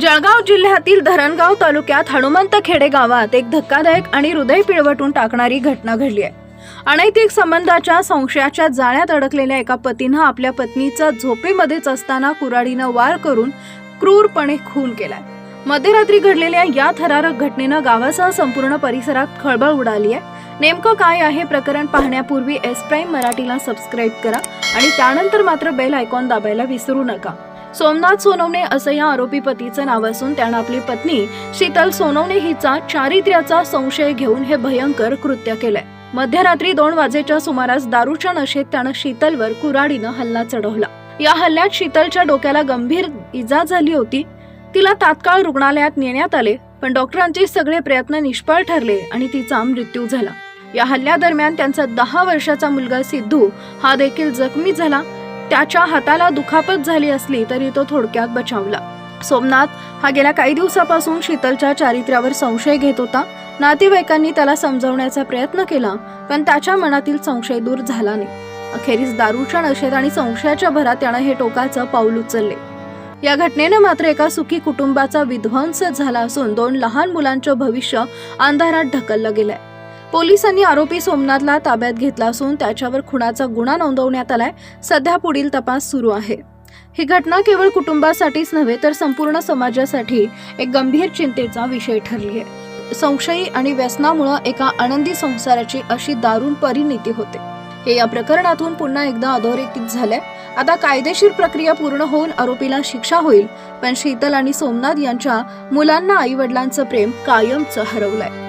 जळगाव जिल्ह्यातील धरणगाव तालुक्यात हनुमंत खेडे गावात एक धक्कादायक आणि हृदय पिळवटून टाकणारी घटना घडली आहे. अनैतिक संबंधाच्या संशयाच्या जाळ्यात अडकलेल्या एका पतीनं आपल्या पत्नीचा झोपेमध्येच असताना कुऱ्हाडीनं वार करून क्रूरपणे खून केलाय. मध्यरात्री घडलेल्या या थरारक घटनेनं गावासह संपूर्ण परिसरात खळबळ उडाली आहे. नेमकं काय आहे प्रकरण पाहण्यापूर्वी एस प्राईम मराठीला सबस्क्राईब करा आणि त्यानंतर मात्र बेल आयकॉन दाबायला विसरू नका. सोमनाथ सोनवणे असं या आरोपी पतीचं नाव असून त्यानं आपली पत्नी शीतल सोनवणे हिचा चारित्र्याचा संशय घेऊन हे भयंकर कृत्य केलंय. मध्यरात्री दोन वाजेच्या सुमारास दारूच्या नशेत त्यानं शीतलवर कुऱ्हाडीनं हल्ला चढवला. या हल्ल्यात शीतलच्या डोक्याला गंभीर इजा झाली होती. तिला तात्काळ रुग्णालयात नेण्यात आले पण डॉक्टरांचे सगळे प्रयत्न निष्फळ ठरले आणि तिचा मृत्यू झाला. या हल्ल्यादरम्यान त्यांचा दहा वर्षाचा मुलगा सिद्धू हा देखील जखमी झाला. त्याच्या हाताला दुखापत झाली असली तरी तो थोडक्यात बचावला. सोमनाथ हा गेल्या काही दिवसापासून शीतलच्या चारित्र्यावर संशय घेत होता. नातेवाईकांनी त्याला समजवण्याचा प्रयत्न केला पण त्याच्या मनातील संशय दूर झाला नाही. अखेरीस दारूच्या नशेत आणि संशयाच्या भरात त्यानं हे टोकाचं पाऊल उचलले. या घटनेनं मात्र एका सुखी कुटुंबाचा विध्वंस झाला असून दोन लहान मुलांचं भविष्य अंधारात ढकललं गेलंय. पोलिसांनी आरोपी सोमनाथला ताब्यात घेतला असून त्याच्यावर खुनाचा गुन्हा नोंदवण्यात आलाय. सध्या पुढील तपास सुरू आहे. ही घटना केवळ कुटुंबासाठीच नव्हे तर संपूर्ण समाजासाठी एक गंभीर चिंतेचा विषय ठरली आहे. संशयी आणि व्यसनामुळं एका आनंदी संसाराची अशी दारुण परिणिती होते. हे या प्रकरणातून पुन्हा एकदा अधोरेखित झालंय. आता कायदेशीर प्रक्रिया पूर्ण होऊन आरोपीला शिक्षा होईल पण शीतल आणि सोमनाथ यांच्या मुलांना आई वडिलांचं प्रेम कायमचं हरवलंय.